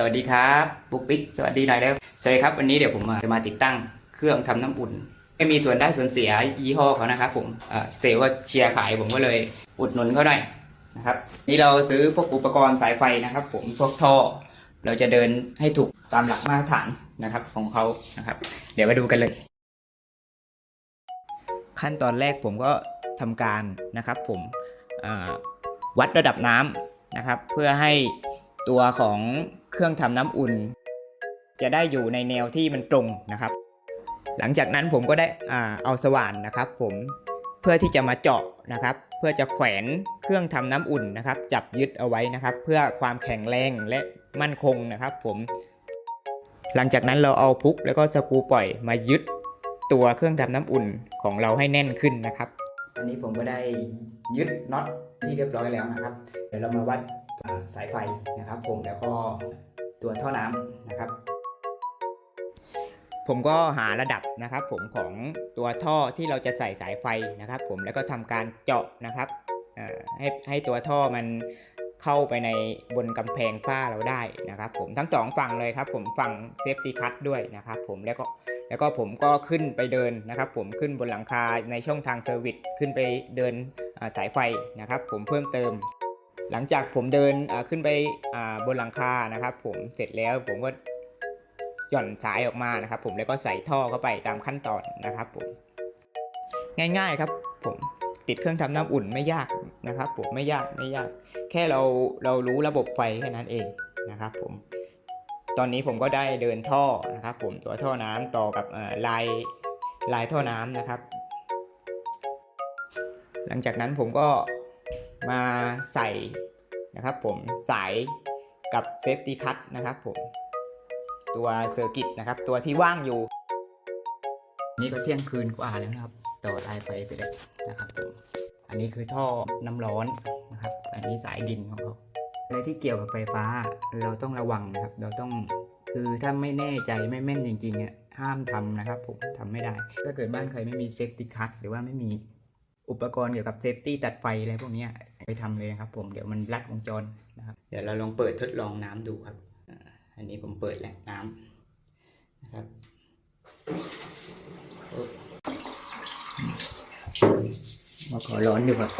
สวัสดีครับบุ๊กปิ๊กสวัสดีหน่อยแล้วสวัสดีครับวันนี้เดี๋ยวผมมาจะมาติดตั้งเครื่องทำน้ำอุ่นไม่มีส่วนได้ส่วนเสียยี่ห้อเขานะครับผมเซลล์ก็เชียร์ขายผมก็เลยอุดหนุนเขาหน่อยนะครับนี่เราซื้อพวกอุปกรณ์สายไฟนะครับ ผมพวกท่อ เราจะเดินให้ถูกตามหลักมาตรฐานนะครับของเขานะครับ เดี๋ยวมาดูกันเลย ขั้นตอนแรกผมก็ทำการนะครับ ผมวัดระดับน้ำนะครับ เพื่อให้ตัวของ เครื่องทำน้ำอุ่น จะได้อยู่ในแนวที่มันตรงนะครับ หลังจากนั้นผมก็ได้อ่าเอาสว่านนะครับ ผมเพื่อที่จะมาเจาะนะครับ เพื่อจะแขวนเครื่องทำน้ำอุ่นนะครับ จับยึดเอาไว้นะครับ เพื่อความแข็งแรงและมั่นคงนะครับ ผม หลังจากนั้นเราเอาพุกแล้วก็สกรูปล่อยมายึดตัวเครื่องทำน้ำอุ่นของเราให้แน่นขึ้นนะครับ อันนี้ผมก็ได้ยึดน็อตที่เรียบร้อยแล้วนะครับ เดี๋ยวเรามาวัด สายไฟนะครับผมแล้วก็ตัวท่อน้ำนะครับ ผมก็หาระดับนะครับ ผมของตัวท่อที่เราจะใส่สายไฟนะครับ ผมแล้วก็ทำการเจาะนะครับให้ให้ตัวท่อมันเข้าไปในบนกำแพงฝ้าเราได้นะครับ ผมทั้งสองฝั่งเลยครับ ผมฝั่งเซฟตี้คัทด้วยนะครับ ผมแล้วก็แล้วก็ผมก็ขึ้นไปเดินนะครับ ผมขึ้นบนหลังคาในช่องทางเซอร์วิสขึ้นไปเดินสายไฟนะครับ ผมเพิ่มเติม หลังจากผมเดินขึ้นไปบนหลังคานะครับ ผมเสร็จแล้วผมก็หย่อนสายออกมานะครับ ผมแล้วก็ใส่ท่อเข้าไปตามขั้นตอนนะครับผมง่ายๆครับ ผมติดเครื่องทำน้ำอุ่นไม่ยากนะครับ ผมไม่ยากไม่ยาก แค่เราเรารู้ระบบไฟแค่นั้นเองนะครับ ผม ตอนนี้ผมก็ได้เดินท่อนะครับ ผมตัวท่อน้ำต่อกับลายลายท่อน้ำนะครับ หลังจากนั้นผมก็ มาใส่นะครับผมสายกับเซฟตี้คัตนะครับผมตัวเซอร์กิตนะครับ ตัวที่ว่างอยู่ นี่ก็เที่ยงคืนกว่าแล้วนะครับ ต่อลายไฟเสร็จแล้วนะครับผมอันนี้คือท่อน้ำร้อนนะครับ อันนี้สายดินของเขาอะไรที่เกี่ยวกับไฟฟ้าเราต้องระวังนะครับ เราต้องคือถ้าไม่แน่ใจไม่แม่นจริงๆอะห้ามทำนะครับผมทำไม่ได้ ถ้าเกิดบ้านใครไม่มีเซฟตี้คัทหรือว่าไม่มี อุปกรณ์เกี่ยวกับเซฟตี้ตัดไฟอะไรพวกเนี้ยไปทำเลยนะครับ ผมเดี๋ยวมันลัดวงจรนะครับ เดี๋ยวเราลองเปิดทดลองน้ำดูครับอ่าอันนี้ผมเปิดแล้วน้ำนะครับมาขอร้อนดีกว่า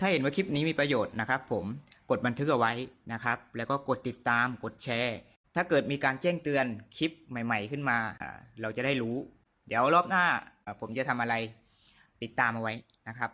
ถ้าเห็นว่าคลิปนี้มีประโยชน์นะครับ ผมกดบันทึกเอาไว้นะครับ แล้วก็กดติดตามกดแชร์ ถ้าเกิดมีการแจ้งเตือนคลิปใหม่ ๆ ขึ้นมาอ่าเราจะได้รู้ เดี๋ยวรอบหน้าอ่าผมจะทำอะไร ติดตามเอาไว้นะครับ